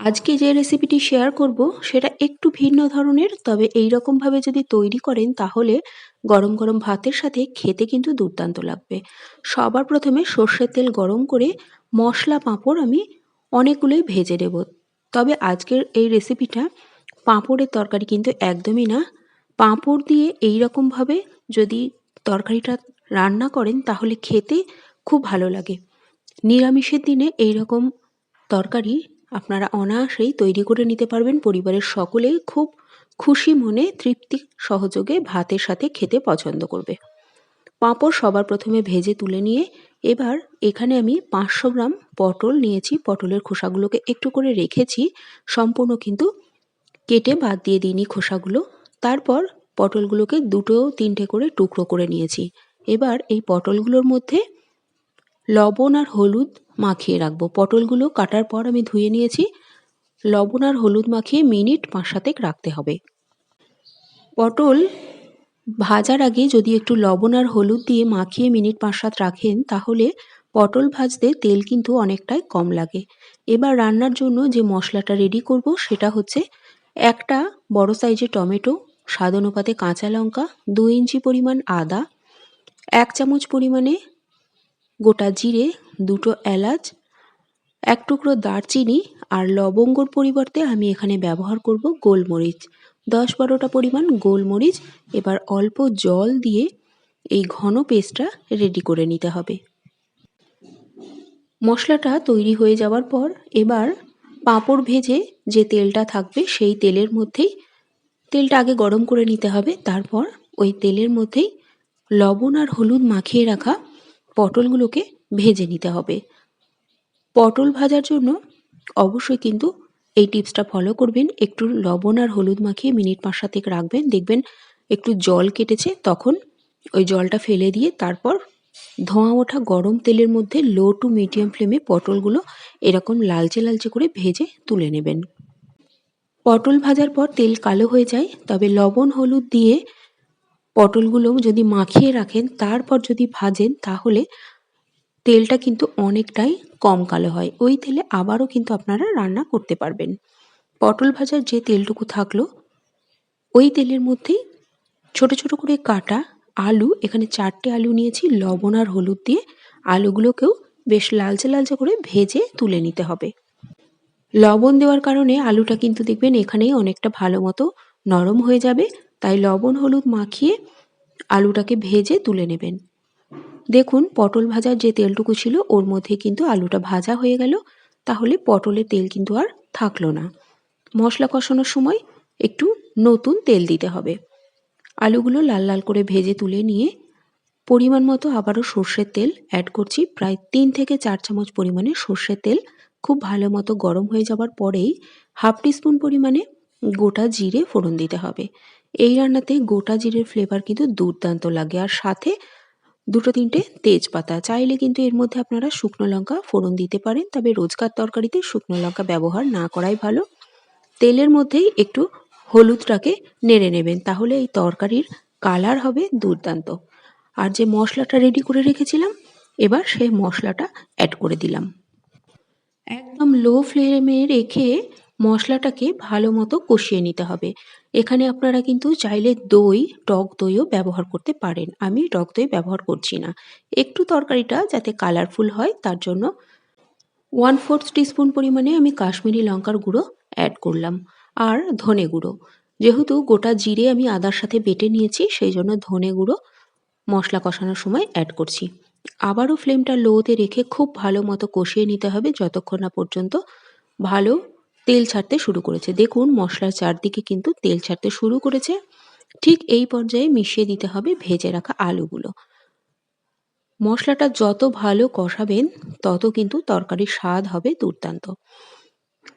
আজকে যে রেসিপিটি শেয়ার করব, সেটা একটু ভিন্ন ধরনের, তবে এই রকমভাবে যদি তৈরি করেন, তাহলে গরম গরম ভাতের সাথে খেতে কিন্তু দুর্দান্ত লাগবে। সবার প্রথমে সর্ষের তেল গরম করে মশলা পাঁপড় আমি অনেকগুলোই ভেজে নেব। তবে আজকের এই রেসিপিটা পাঁপড়ের তরকারি কিন্তু একদমই না। পাঁপড় দিয়ে এই রকমভাবে যদি তরকারিটা রান্না করেন, তাহলে খেতে খুব ভালো লাগে। নিরামিষের দিনে এই রকম তরকারি আপনারা অনায়াসেই তৈরি করে নিতে পারবেন। পরিবারের সকলেই খুব খুশি মনে তৃপ্তি সহযোগে ভাতের সাথে খেতে পছন্দ করবে। পাঁপড় সবার প্রথমে ভেজে তুলে নিয়ে এবার এখানে আমি পাঁচশো গ্রাম পটল নিয়েছি। পটলের খোসাগুলোকে একটু করে রেখেছি। সম্পূর্ণ কিন্তু কেটে বাদ দিয়ে দিইনি খোসাগুলো। তারপর পটলগুলোকে দুটো তিনটে করে টুকরো করে নিয়েছি। এবার এই পটলগুলোর মধ্যে লবণ আর হলুদ মাখিয়ে রাখব। পটলগুলো কাটার পর আমি ধুয়ে নিয়েছি। লবণ আর হলুদ মাখিয়ে মিনিট পাঁচ সাতেক রাখতে হবে। পটল ভাজার আগে যদি একটু লবণ আর হলুদ দিয়ে মাখিয়ে মিনিট পাঁচ সাত রাখেন, তাহলে পটল ভাজতে তেল কিন্তু অনেকটাই কম লাগে। এবার রান্নার জন্য যে মশলাটা রেডি করব, সেটা হচ্ছে একটা বড় সাইজের টমেটো, স্বাদ অনুপাতে কাঁচা লঙ্কা দু ইঞ্চি পরিমাণ আদা, এক চামচ পরিমাণে গোটা জিরে দুটো এলাচ, এক টুকরো দারচিনি আর লবঙ্গর পরিবর্তে আমি এখানে ব্যবহার করব গোলমরিচ। দশ বারোটা পরিমাণ গোলমরিচ, এবার অল্প জল দিয়ে এই ঘন পেস্টটা রেডি করে নিতে হবে। মশলাটা তৈরি হয়ে যাওয়ার পর এবার পাঁপড় ভেজে যে তেলটা থাকবে সেই তেলের মধ্যেই, তেলটা আগে গরম করে নিতে হবে, তারপর ওই তেলের মধ্যেই লবণ আর হলুদ মাখিয়ে রাখা পটলগুলোকে ভেজে নিতে হবে। পটল ভাজার জন্য অবশ্যই কিন্তু এই টিপসটা ফলো করবেন। একটু লবণ আর হলুদ মাখিয়ে মিনিট পাঁচ সাতেক রাখবেন। দেখবেন একটু জল কেটেছে, তখন ওই জলটা ফেলে দিয়ে তারপর ধোঁয়া ওঠা গরম তেলের মধ্যে লো টু মিডিয়াম ফ্লেমে পটলগুলো এরকম লালচে লালচে করে ভেজে তুলে নেবেন। পটল ভাজার পর তেল কালো হয়ে যায়, তবে লবণ হলুদ দিয়ে পটলগুলো যদি মাখিয়ে রাখেন, তারপর যদি ভাজেন, তাহলে তেলটা কিন্তু অনেকটাই কম কালো হয়। ওই তেলে আবারও কিন্তু আপনারা রান্না করতে পারবেন। পটল ভাজার যে তেলটুকু থাকল, ওই তেলের মধ্যেই ছোট ছোট করে কাটা আলু, এখানে চারটে আলু নিয়েছি, লবণ আর হলুদ দিয়ে। আলুগুলোকেও বেশ লালচে লালচে করে ভেজে তুলে নিতে হবে। লবণ দেওয়ার কারণে আলুটা কিন্তু দেখবেন এখানেই অনেকটা ভালো মতো নরম হয়ে যাবে। তাই লবণ, হলুদ মাখিয়ে আলুটাকে ভেজে তুলে নেবেন। দেখুন, পটল ভাজার যে তেলটুকু ছিল, ওর মধ্যে কিন্তু আলুটা ভাজা হয়ে গেল। তাহলে পটলের তেল কিন্তু আর থাকল না। মশলা কষানোর সময় একটু নতুন তেল দিতে হবে। আলুগুলো লাল লাল করে ভেজে তুলে নিয়ে পরিমাণ মতো আবারও সর্ষের তেল অ্যাড করছি। প্রায় তিন থেকে চার চামচ পরিমাণে সর্ষের তেল। খুব ভালো মতো গরম হয়ে যাওয়ার পরেই হাফ টিস্পুন পরিমাণে গোটা জিরে ফোড়ন দিতে হবে। এই রান্নাতে গোটা জিরের ফ্লেভার কিন্তু দুর্দান্ত লাগে। আর সাথে দুটো তিনটে তেজপাতা। চাইলে কিন্তু এর মধ্যে আপনারা শুকনো লঙ্কা ফোড়ন দিতে পারেন, তবে রোজকার তরকারিতে শুকনো লঙ্কা ব্যবহার না করাই ভালো। তেলের মধ্যেই একটু হলুদটাকে নেড়ে নেবেন, তাহলে এই তরকারির কালার হবে দুর্দান্ত। আর যে মশলাটা রেডি করে রেখেছিলাম, এবার সেই মশলাটা অ্যাড করে দিলাম। একদম লো ফ্লেমে রেখে মশলাটাকে ভালো মতো কষিয়ে নিতে হবে। এখানে আপনারা কিন্তু চাইলে দই, টক দইও ব্যবহার করতে পারেন। আমি টক দই ব্যবহার করছি না। একটু তরকারিটা যাতে কালারফুল হয়, তার জন্য ওয়ান ফোর্থ টিস্পুন পরিমাণে আমি কাশ্মীরি লঙ্কার গুঁড়ো অ্যাড করলাম। আর ধনে গুঁড়ো। যেহেতু গোটা জিরে আমি আদার সাথে বেটে নিয়েছি, সেই জন্য ধনে গুঁড়ো মশলা কষানোর সময় অ্যাড করছি। আবারও ফ্লেমটা লোতে রেখে খুব ভালো মতো কষিয়ে নিতে হবে যতক্ষণ না পর্যন্ত ভালো তেল ছাড়তে শুরু করেছে। দেখুন, মশলার চারদিকে কিন্তু তেল ছাড়তে শুরু করেছে। ঠিক এই পর্যায়ে মিশিয়ে দিতে হবে ভেজে রাখা আলুগুলো। মশলাটা যত ভালো কষাবেন, তত কিন্তু তরকারির স্বাদ হবে দুর্দান্ত।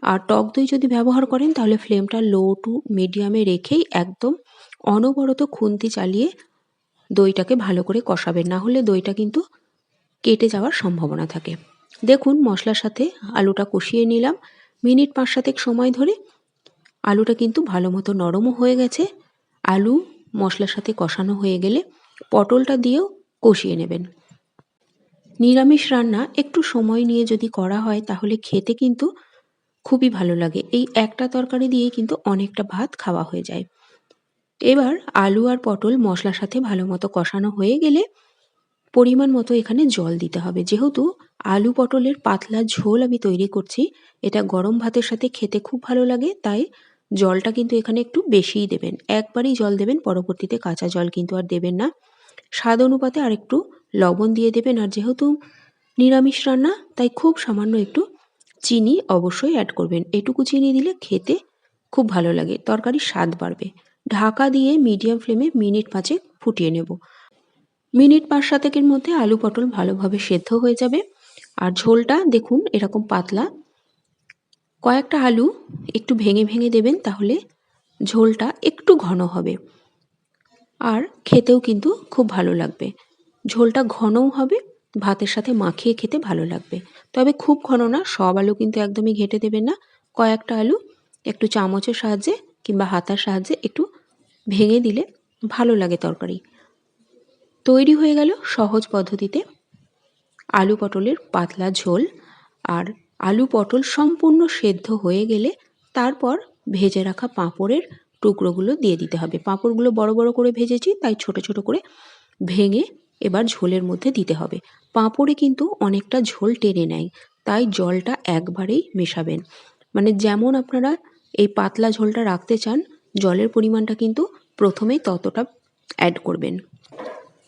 আর টক দই যদি ব্যবহার করেন, তাহলে ফ্লেমটা লো টু মিডিয়ামে রেখেই একদম অনবরত খুন্তি চালিয়ে দইটাকে ভালো করে কষাবেন। না হলে দইটা কিন্তু কেটে যাওয়ার সম্ভাবনা থাকে। দেখুন, মশলার সাথে আলুটা কষিয়ে নিলাম। মিনিট পাঁচ সাতেক সময় ধরে আলুটা কিন্তু ভালো মতো নরমও হয়ে গেছে। আলু মশলার সাথে কষানো হয়ে গেলে পটলটা দিয়েও কষিয়ে নেবেন। নিরামিষ রান্না একটু সময় নিয়ে যদি করা হয় তাহলে খেতে কিন্তু খুবই ভালো লাগে। এই একটা তরকারি দিয়েই কিন্তু অনেকটা ভাত খাওয়া হয়ে যায়। এবার আলু আর পটল মশলার সাথে ভালো মতো কষানো হয়ে গেলে পরিমাণ মতো এখানে জল দিতে হবে। যেহেতু আলু পটলের পাতলা ঝোল আমি তৈরি করছি, এটা গরম ভাতের সাথে খেতে খুব ভালো লাগে, তাই জলটা কিন্তু এখানে একটু বেশিই দেবেন। একবারই জল দেবেন, পরবর্তীতে কাঁচা জল কিন্তু আর দেবেন না। স্বাদ অনুপাতে আর একটু লবণ দিয়ে দেবেন, আর যেহেতু নিরামিষ রান্না, তাই খুব সামান্য একটু চিনি অবশ্যই অ্যাড করবেন। এটুকু চিনি দিলে খেতে খুব ভালো লাগে, তরকারির স্বাদ বাড়বে। ঢাকা দিয়ে মিডিয়াম ফ্লেমে মিনিট পাঁচেক ফুটিয়ে নেব। মিনিট পাঁচ সাতেকের মধ্যে আলু পটল ভালোভাবে সেদ্ধ হয়ে যাবে। আর ঝোলটা দেখুন এরকম পাতলা। কয়েকটা আলু একটু ভেঙে ভেঙে দেবেন তাহলে ঝোলটা একটু ঘন হবে। আর খেতেও কিন্তু খুব ভালো লাগবে। ঝোলটা ঘনও হবে, ভাতের সাথে মাখিয়ে খেতে ভালো লাগবে। তবে খুব ঘন না, সব আলু কিন্তু একদমই ঘেটে দেবেন না। কয়েকটা আলু একটু চামচের সাহায্যে কিংবা হাতার সাহায্যে একটু ভেঙে দিলে ভালো লাগে তরকারি। তৈরি হয়ে গেল সহজ পদ্ধতিতে আলু পটলের পাতলা ঝোল আর আলু পটল সম্পূর্ণ সেদ্ধ হয়ে গেলে তারপর ভেজে রাখা পাঁপড়ের টুকরোগুলো দিয়ে দিতে হবে। পাঁপড়গুলো বড় বড় করে ভেজেছি, তাই ছোট ছোট করে ভেঙে এবার ঝোলের মধ্যে দিতে হবে। পাঁপড়ে কিন্তু অনেকটা ঝোল টেনে নেয়, তাই জলটা একবারেই মেশাবেন। মানে যেমন আপনারা এই পাতলা ঝোলটা রাখতে চান, জলের পরিমাণটা কিন্তু প্রথমেই ততটা অ্যাড করবেন।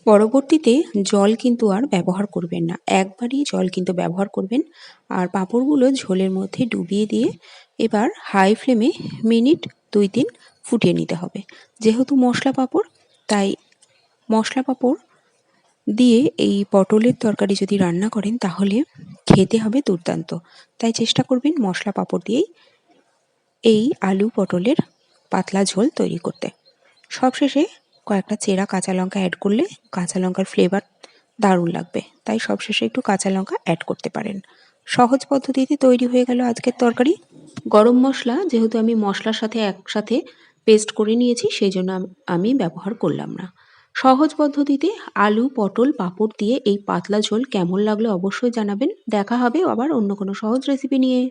পরবর্তীতে জল কিন্তু আর ব্যবহার করবেন না। একবারই জল কিন্তু ব্যবহার করবেন। আর পাঁপড়গুলো ঝোলের মধ্যে ডুবিয়ে দিয়ে এবার হাই ফ্লেমে মিনিট দুই তিন ফুটিয়ে নিতে হবে। যেহেতু মশলা পাঁপড়, তাই মশলা পাঁপড় দিয়ে এই পটলের তরকারি যদি রান্না করেন, তাহলে খেতে হবে দুর্দান্ত। তাই চেষ্টা করবেন মশলা পাঁপড় দিয়েই এই আলু পটলের পাতলা ঝোল তৈরি করতে। সবশেষে কয়েকটা চেরা কাঁচা লঙ্কা অ্যাড করলে কাঁচা লঙ্কার ফ্লেভার দারুণ লাগবে। তাই সবশেষে একটু কাঁচা লঙ্কা অ্যাড করতে পারেন। সহজ পদ্ধতিতে তৈরি হয়ে গেল আজকের তরকারি। গরম মশলা, যেহেতু আমি মশলার সাথে একসাথে পেস্ট করে নিয়েছি সেই জন্য আমি ব্যবহার করলাম না। সহজ পদ্ধতিতে আলু, পটল, পাঁপড় দিয়ে এই পাতলা ঝোল কেমন লাগল অবশ্যই জানাবেন। দেখা হবে আবার অন্য কোনো সহজ রেসিপি নিয়ে।